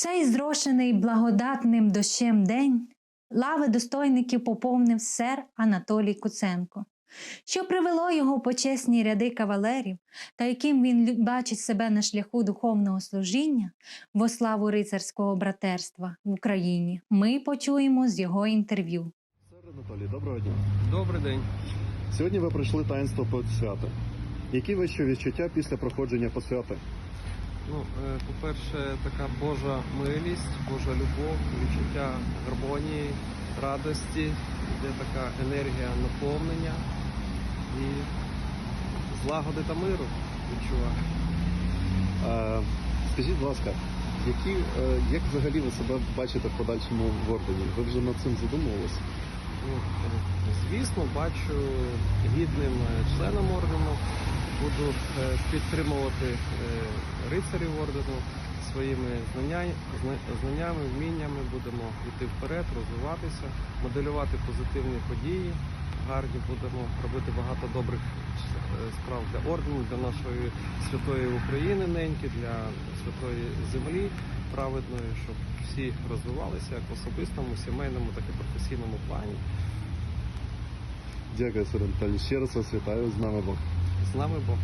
Цей зрошений благодатним дощем день лави достойників поповнив сер Анатолій Куценко. Що привело його почесні ряди кавалерів, та яким він бачить себе на шляху духовного служіння во славу рицарського братерства в Україні, ми почуємо з його інтерв'ю. Сер Анатолій, доброго дня. Добрий день. Сьогодні ви пройшли таїнство посвяти. Які ваші відчуття після проходження посвяти? Ну, е, по-перше, така Божа милість, Божа любов, відчуття гармонії, радості, де така енергія наповнення і злагоди та миру відчуваю. Е, скажіть, будь ласка, які, е, як взагалі ви себе бачите в подальшому в ордені? Ви вже над цим задумувалися? Ну, звісно, бачу гідним членом ордену. Буду е, підтримувати е, рицарів ордену своїми знання- знаннями, вміннями. Будемо йти вперед, розвиватися, моделювати позитивні події. Гарні будемо робити багато добрих е, справ для ордену, для нашої святої України, неньки, для святої землі праведної, щоб всі розвивалися як в особистому, сімейному, так і професійному плані. Дякую, сер Анатолій. Ще раз вас вітаю з нами Бог. З нами Бог.